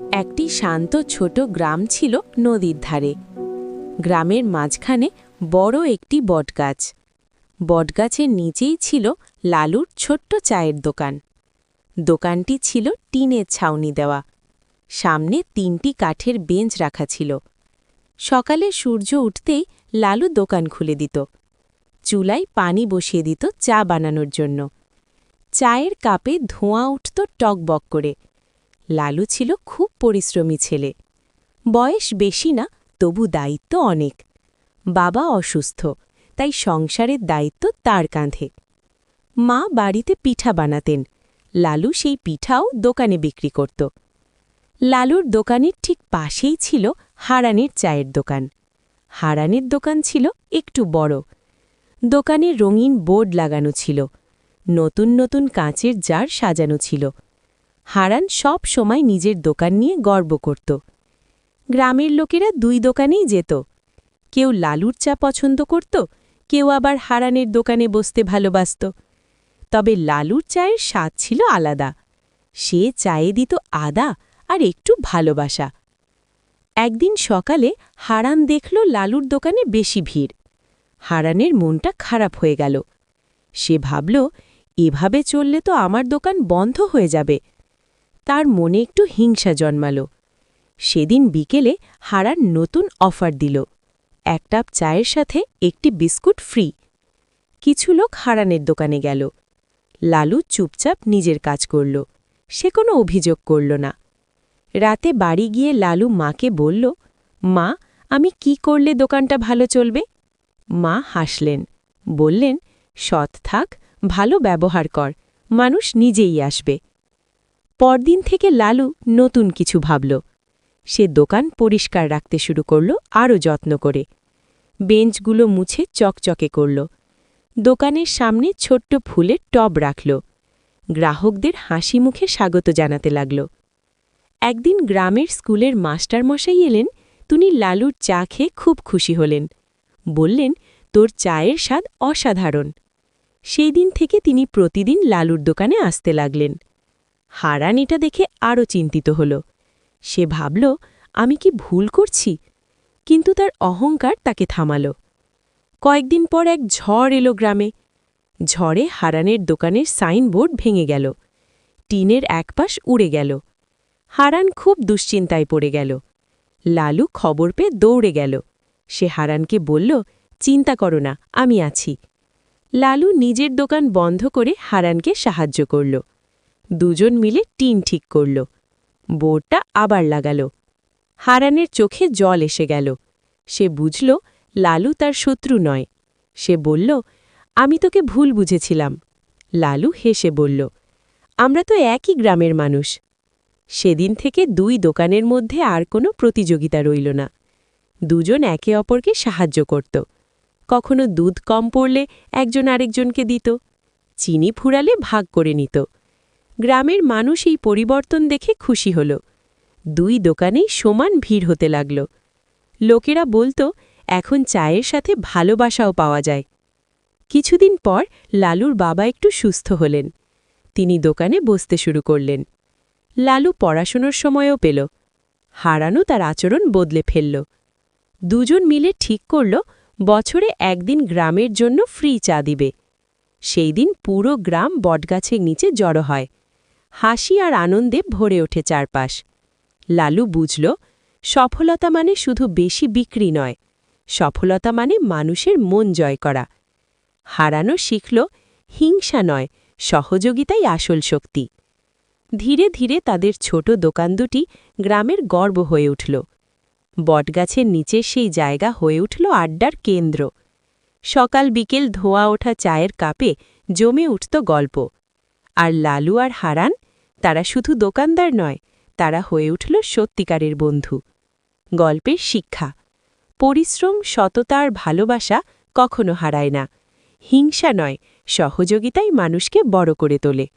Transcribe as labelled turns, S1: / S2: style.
S1: একটি শান্ত ছোট গ্রাম ছিল নদীর ধারে। গ্রামের মাঝখানে বড় একটি বটগাছ। বটগাছের নিচেই ছিল লালুর ছোট্ট চায়ের দোকান। দোকানটি ছিল টিনের ছাউনি দেওয়া। সামনে তিনটি কাঠের বেঞ্চ রাখা ছিল। সকালে সূর্য উঠতেই লালু দোকান খুলে দিত। চুলায় পানি বসিয়ে দিত চা বানানোর জন্য। চায়ের কাপে ধোঁয়া উঠত টকবক করে। লালু ছিল খুব পরিশ্রমী ছেলে। বয়স বেশি না, তবু দায়িত্ব অনেক। বাবা অসুস্থ, তাই সংসারের দায়িত্ব তার কাঁধে। মা বাড়িতে পিঠা বানাতেন, লালু সেই পিঠাও দোকানে বিক্রি করত। লালুর দোকানের ঠিক পাশেই ছিল হারানের চায়ের দোকান। হারানের দোকান ছিল একটু বড়। দোকানে রঙিন বোর্ড লাগানো ছিল। নতুন নতুন কাঁচের জার সাজানো ছিল। হারান সব সময় নিজের দোকান নিয়ে গর্ব করত। গ্রামের লোকেরা দুই দোকানেই যেত। কেউ লালুর চা পছন্দ করত, কেউ আবার হারানের দোকানে বসতে ভালোবাসত। তবে লালুর চায়ের স্বাদ ছিল আলাদা। সে চায়ে দিত আদা আর একটু ভালোবাসা। একদিন সকালে হারান দেখল লালুর দোকানে বেশি ভিড়। হারানের মনটা খারাপ হয়ে গেল। সে ভাবল, এভাবে চললে তো আমার দোকান বন্ধ হয়ে যাবে। তার মনে একটু হিংসা জন্মাল। সেদিন বিকেলে হারান নতুন অফার দিল। এক কাপ চায়ের সাথে একটি বিস্কুট ফ্রি। কিছু লোক হারানের দোকানে গেল। লালু চুপচাপ নিজের কাজ করল। সে কোনো অভিযোগ করল না। রাতে বাড়ি গিয়ে লালু মাকে বলল, মা, আমি কি করলে দোকানটা ভালো চলবে? মা হাসলেন। বললেন, সৎ থাক, ভালো ব্যবহার কর। মানুষ নিজেই আসবে। পরদিন থেকে লালু নতুন কিছু ভাবল। সে দোকান পরিষ্কার রাখতে শুরু করল, আরও যত্ন করে। বেঞ্চগুলো মুছে চকচকে করল। দোকানের সামনে ছোট্ট ফুলের টব রাখল। গ্রাহকদের হাসি মুখে স্বাগত জানাতে লাগল। একদিন গ্রামের স্কুলের মাস্টারমশাই এলেন, তিনি লালুর চা খেয়ে খুব খুশি হলেন। বললেন, তোর চায়ের স্বাদ অসাধারণ। সেই দিন থেকে তিনি প্রতিদিন লালুর দোকানে আসতে লাগলেন। হারান এটা দেখে আরও চিন্তিত হল। সে ভাবল, আমি কি ভুল করছি? কিন্তু তার অহংকার তাকে থামাল। কয়েকদিন পর এক ঝড় এলো গ্রামে। ঝড়ে হারানের দোকানের সাইনবোর্ড ভেঙে গেল। টিনের একপাশ উড়ে গেল। হারান খুব দুশ্চিন্তায় পড়ে গেল। লালু খবর পেয়ে দৌড়ে গেল। সে হারানকে বলল, চিন্তা করো না, আমি আছি। লালু নিজের দোকান বন্ধ করে হারানকে সাহায্য করল। দুজন মিলে টিন ঠিক করল। বোর্ডটা আবার লাগাল। হারানের চোখে জল এসে গেল। সে বুঝল, লালু তার শত্রু নয়। সে বলল, আমি তোকে ভুল বুঝেছিলাম। লালু হেসে বলল, আমরা তো একই গ্রামের মানুষ। সেদিন থেকে দুই দোকানের মধ্যে আর কোনো প্রতিযোগিতা রইল না। দুজন একে অপরকে সাহায্য করত। কখনো দুধ কম পড়লে একজন আরেকজনকে দিত। চিনি ফুরালে ভাগ করে নিত। গ্রামের মানুষ এই পরিবর্তন দেখে খুশি হল। দুই দোকানেই সমান ভিড় হতে লাগল। লোকেরা বলতো, এখন চায়ের সাথে ভালোবাসাও পাওয়া যায়। কিছুদিন পর লালুর বাবা একটু সুস্থ হলেন। তিনি দোকানে বসতে শুরু করলেন। লালু পড়াশোনার সময়ও পেল। হারানো তার আচরণ বদলে ফেলল। দুজন মিলে ঠিক করল, বছরে একদিন গ্রামের জন্য ফ্রি চা দিবে। সেই দিন পুরো গ্রাম বটগাছের নিচে জড়ো হয়। হাসি আর আনন্দে ভরে ওঠে চারপাশ। লালু বুঝল, সফলতা মানে শুধু বেশি বিক্রি নয়, সফলতা মানে মানুষের মন জয় করা। হারানো শিখল, হিংসা নয়, সহযোগিতাই আসল শক্তি। ধীরে ধীরে তাদের ছোট দোকান দুটি গ্রামের গর্ব হয়ে উঠল। বটগাছের নিচে সেই জায়গা হয়ে উঠল আড্ডার কেন্দ্র। সকাল বিকেল ধোয়া ওঠা চায়ের কাপে জমে উঠত গল্প। আর লালু আর হারান তারা শুধু দোকানদার নয়, তারা হয়ে উঠল সত্যিকারের বন্ধু। গল্পের শিক্ষা। পরিশ্রম, সততার ভালোবাসা কখনো হারায় না। হিংসা নয়, সহযোগিতাই মানুষকে বড় করে তোলে।